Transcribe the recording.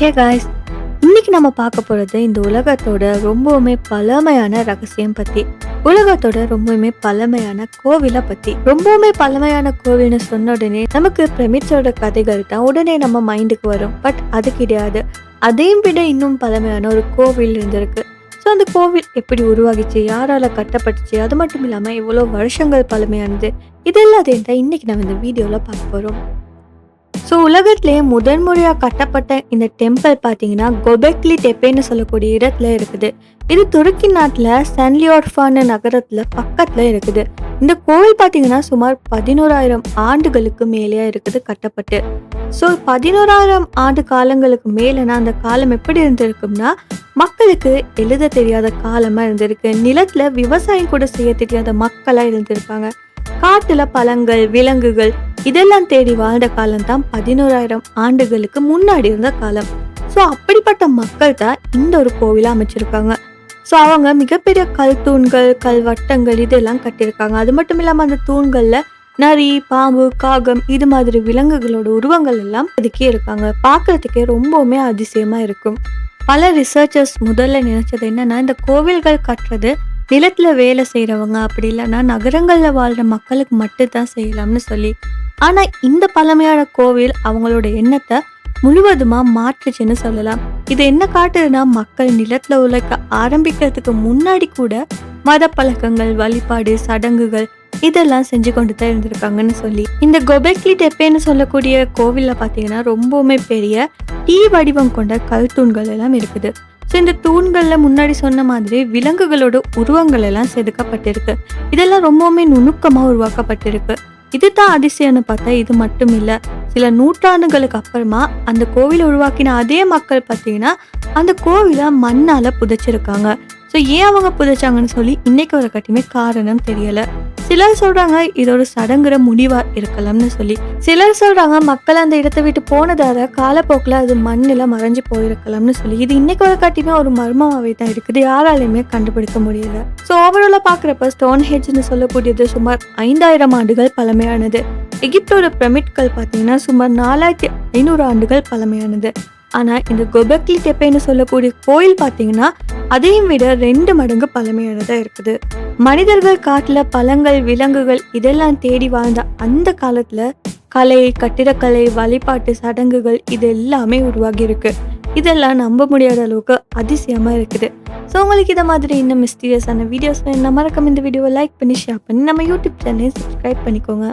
Hey guys இன்னைக்கு நம்ம பார்க்க போகிறது இந்த உலகத்தோட ரொம்பவுமே பழமையான ரகசியம் பற்றி உலகத்தோட ரொம்பவுமே பழமையான கோவிலை பற்றி ரொம்பவுமே பழமையான கோவில்னு சொன்ன உடனே நமக்கு பிரமிச்சோட கதைகள் தான் உடனே நம்ம மைண்டுக்கு வரும். பட் அது கிடையாது. அதையும் விட இன்னும் பழமையான ஒரு கோவில் இருந்திருக்கு. ஸோ அந்த கோவில் எப்படி உருவாகிச்சு யாரால கட்டப்பட்டுச்சு அது மட்டும் இல்லாமல் எவ்வளோ வருஷங்கள் பழமையானது இது எல்லாத்தையும் தான் இன்னைக்கு நம்ம இந்த வீடியோவில் பார்க்க போகிறோம் ஸோ உலகத்திலேயே முதன் முறையாக கட்டப்பட்ட இந்த டெம்பிள் பார்த்தீங்கன்னா கொபெக்லி டெப்பேன்னு சொல்லக்கூடிய இடத்துல இருக்குது. இது துருக்கி நாட்டில் சன்லியோர்ஃபான நகரத்தில் பக்கத்தில் இருக்குது. இந்த கோவில் பார்த்தீங்கன்னா சுமார் பதினோராயிரம் ஆண்டுகளுக்கு மேலேயே இருக்குது கட்டப்பட்டு. ஸோ பதினோராயிரம் ஆண்டு காலங்களுக்கு மேலேனா அந்த காலம் எப்படி இருந்திருக்கும்னா மக்களுக்கு எழுத தெரியாத காலமாக இருந்திருக்கு. நிலத்தில் விவசாயம் கூட செய்ய தெரியாத மக்களாக இருந்திருப்பாங்க. காட்டில் பழங்கள் விலங்குகள் இதெல்லாம் தேடி வாழ்ந்த காலம் தான் பதினோராயிரம் ஆண்டுகளுக்கு முன்னாடி இருந்த காலம். ஸோ அப்படிப்பட்ட மக்கள் தான் இந்த ஒரு கோவிலை அமைச்சிருக்காங்க. ஸோ அவங்க மிகப்பெரிய கல் தூண்கள் கல் வட்டங்கள் இதெல்லாம் கட்டியிருக்காங்க. அது மட்டும் இல்லாமல் அந்த தூண்களில் நரி பாம்பு காகம் இது மாதிரி விலங்குகளோட உருவங்கள் எல்லாம் அதுக்கே இருக்காங்க. பார்க்கறதுக்கே ரொம்பவுமே அதிசயமா இருக்கும். பல ரிசர்ச்சர்ஸ் முதல்ல நினைச்சது என்னன்னா இந்த கோவில்கள் கட்டுறது நிலத்துல வேலை செய்கிறவங்க அப்படி இல்லைன்னா நகரங்களில் வாழ்கிற மக்களுக்கு மட்டும்தான் செய்யலாம்னு சொல்லி. ஆனால் இந்த பழமையான கோவில் அவங்களோட எண்ணத்தை முழுவதுமாக மாற்றுச்சுன்னு சொல்லலாம். இது என்ன காட்டுதுன்னா மக்கள் நிலத்துல உழைக்க ஆரம்பிக்கிறதுக்கு முன்னாடி கூட மத பழக்கங்கள் வழிபாடு சடங்குகள் இதெல்லாம் செஞ்சு கொண்டு தான் இருந்திருக்காங்கன்னு சொல்லி. இந்த கொபெக்லி டெப்பேன்னு சொல்லக்கூடிய கோவிலில் பார்த்தீங்கன்னா ரொம்பவுமே பெரிய டீ வடிவம் கொண்ட கல் தூண்கள் எல்லாம் இருக்குது. ஸோ இந்த தூண்களில் முன்னாடி சொன்ன மாதிரி விலங்குகளோட உருவங்கள் எல்லாம் செதுக்கப்பட்டிருக்கு. இதெல்லாம் ரொம்பவுமே நுணுக்கமாக உருவாக்கப்பட்டிருக்கு. இதுதான் அதிசயம்னு பார்த்தா இது மட்டும் இல்லை. சில நூற்றாண்டுகளுக்கு அப்புறமா அந்த கோவிலை உருவாக்கின அதே மக்கள் பார்த்தீங்கன்னா அந்த கோவிலை மண்ணால் புதைச்சிருக்காங்க. ஸோ ஏன் அவங்க புதைச்சாங்கன்னு சொல்லி இன்னைக்கு வர கட்டியுமே காரணம் தெரியலை. சிலர் சொல்றாங்க இதோட சடங்குற முடிவா இருக்கலாம்னு சொல்லி. சிலர் சொல்றாங்க மக்கள் அந்த இடத்தை விட்டு போனதால காலப்போக்கில் அது மண்ணில் மறைஞ்சு போயிருக்கலாம்னு சொல்லி. இது இன்னைக்கு வர காட்டியுமே ஒரு மர்மமாவே தான் இருக்குது. யாராலையுமே கண்டுபிடிக்க முடியல. ஸோ ஓவராலாக பார்க்குறப்ப ஸ்டோன் ஹெட்ஜ்னு சொல்லக்கூடியது சுமார் ஐந்தாயிரம் ஆண்டுகள் பழமையானது. எகிப்தோட பிரமிட்கள் பார்த்தீங்கன்னா சுமார் நாலாயிரத்தி ஐநூறு ஆண்டுகள் பழமையானது. ஆனால் இந்த கொபக்லி டெப்பேன்னு சொல்லக்கூடிய கோயில் பார்த்தீங்கன்னா அதையும் விட ரெண்டு மடங்கு பழமையானதாக இருக்குது. மனிதர்கள் காட்டில் பழங்கள் விலங்குகள் இதெல்லாம் தேடி வாழ்ந்த அந்த காலத்தில் கலை கட்டிடக்கலை வழிபாட்டு சடங்குகள் இது எல்லாமே உருவாகி இருக்கு. இதெல்லாம் நம்ப முடியாத அளவுக்கு அதிசயமாக இருக்குது. ஸோ உங்களுக்கு இதை மாதிரி இன்னும் மிஸ்டீரியஸான வீடியோஸ் வேணும் மறக்காம இந்த வீடியோவை லைக் பண்ணி ஷேர் பண்ணி நம்ம யூடியூப் சேனலையும் சப்ஸ்கிரைப் பண்ணிக்கோங்க.